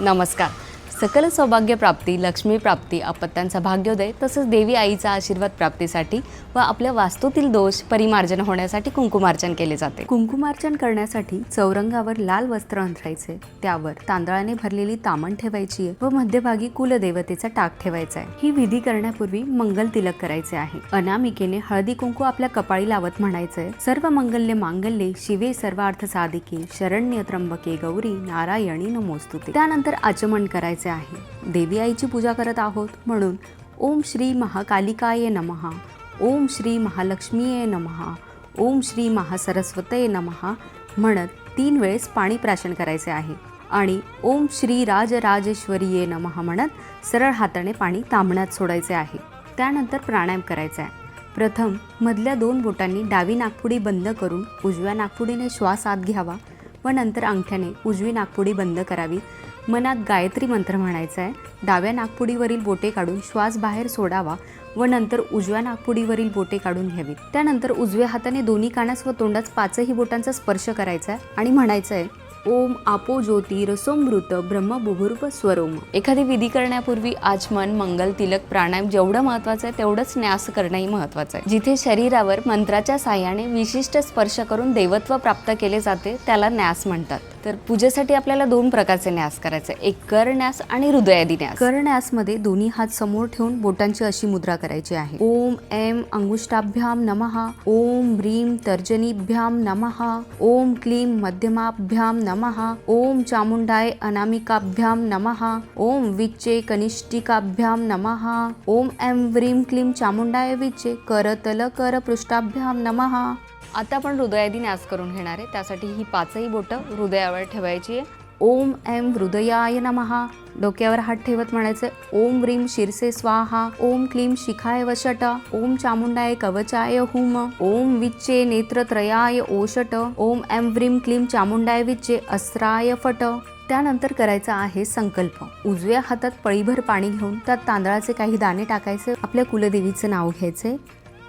नमस्कार. सकल सौभाग्य प्राप्ती लक्ष्मी प्राप्ती अपत्यांचा भाग्योदय तसंच देवी आईचा आशीर्वाद प्राप्तीसाठी व आपल्या वास्तूतील दोष परिमार्जन होण्यासाठी कुंकुमार्चन केले जाते. कुंकुमार्चन करण्यासाठी चौरंगावर लाल वस्त्र अंथरायचे. त्यावर तांदळाने भरलेली तामण ठेवायची आहे व मध्यभागी कुलदेवतेचा टाक ठेवायचा आहे. ही विधी करण्यापूर्वी मंगल तिलक करायचे आहे. अनामिकेने हळदी कुंकू आपल्या कपाळी लावत म्हणायचंय. सर्व मंगल्य मांगल्ये शिवे सर्वार्थ साधिके शरण्य त्र्यंबके गौरी नारायणी नमोस्तुते. त्यानंतर आचमन करायचे आहे. देवी आईची पूजा करत आहोत म्हणून ओम श्री महाकालिकाय नमहा ओम श्री महालक्ष्मीये नमहा ओम श्री महासरस्वतये नमहा म्हणत तीन वेळेस पाणी प्राशन करायचे आहे. आणि ओम श्री राजराजेश्वरीये नमः म्हणत सरळ हाताने पाणी तांबण्यात सोडायचे आहे. त्यानंतर प्राणायाम करायचा आहे. प्रथम मधल्या दोन बोटांनी डावी नागपुडी बंद करून उजव्या नागपुडीने श्वास आत घ्यावा व नंतर अंगठ्याने उजवी नागपुडी बंद करावी. मनात गायत्री मंत्र म्हणायचा आहे. डाव्या नागपुडीवरील बोटे काढून श्वास बाहेर सोडावा व नंतर उजव्या नागपुडीवरील बोटे काढून घ्यावीत. त्यानंतर उजव्या हाताने दोन्ही कानास व तोंडास पाचही बोटांचा स्पर्श करायचा आहे आणि म्हणायचं आहे ओम आपो ज्योती रसोमृत ब्रह्म स्वरोम. एखादी विधी करण्यापूर्वी आचमन मंगल तिलक प्राणायाम जेवढं महत्वाचं आहे तेवढंच न्यास करणंही महत्वाचं आहे. जिथे शरीरावर मंत्राच्या साह्याने विशिष्ट स्पर्श करून देवत्व प्राप्त केले जाते त्याला न्यास म्हणतात. तर पूजेसाठी आपल्याला दोन प्रकारचे न्यास करायचे. एक कर न्यास आणि हृदयादी न्यास. कर न्यासमध्ये दोन्ही हात समोर ठेवून बोटांची अशी मुद्रा करायची आहे. ओम एम अंगुष्टाभ्याम नमः ओम ब्रीम तर्जनीभ्याम नमः ओम क्लीम मध्यमाभ्याम नमः ओम चामुंडाय अनामिकाभ्याम नमः ओम विच्चे कनिष्ठिकाभ्याम नमः ओम एम व्रीम क्लीम चामुंडाय विच्चे करतल कर पृष्ठाभ्याम नमः। आता आपण हृदयादी न्यास करून घेणार आहे. त्यासाठी ही पाचही बोटं हृदयावर ठेवायची आहे. ओम एम हृदयाय नमः. डोक्यावर हात ठेवत म्हणायचं ओम रीम शिरसे स्वाहा. ओम क्लीम शिखाय वशट. ओम चामुंडाय कवचाय हुम. ओम विच्चे नेत्रत्रयाय ओषट. ओम एम व्रीम क्लीम चामुंडाय विच्चे अस्राय फट. त्यानंतर करायचा आहे संकल्प. उजव्या हातात पळीभर पाणी घेऊन त्यात तांदळाचे काही दाणे टाकायचे. आपल्या कुलदेवीचं नाव घ्यायचे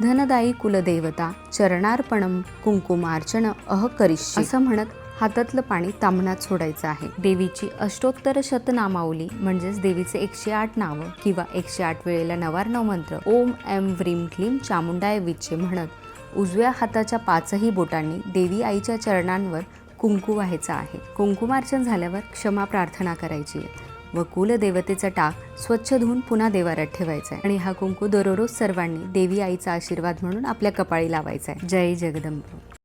धनदायी कुलदेवता चरणार्पणम कुंकुमार्चन अह करिष्य. असं म्हणत हातातलं पाणी तांबणात सोडायचं आहे. देवीची अष्टोत्तर शतनामावली म्हणजेच देवीचे एकशे आठ नावं किंवा एकशे आठ वेळेला नवारणव मंत्र ओम एम व्रीम क्लीम चामुंडाय विचे म्हणत उजव्या हाताच्या पाचही बोटांनी देवी आईच्या चरणांवर कुंकू व्हायचं आहे. कुंकुमार्चन झाल्यावर क्षमा प्रार्थना करायची आहे. व कुलदेवतेचा टाक स्वच्छ धुवून पुन्हा देवाऱ्यात ठेवायचा आहे. आणि हा कुंकू दररोज सर्वांनी देवी आईचा आशीर्वाद म्हणून आपल्या कपाळी लावायचा आहे. जय जगदंब.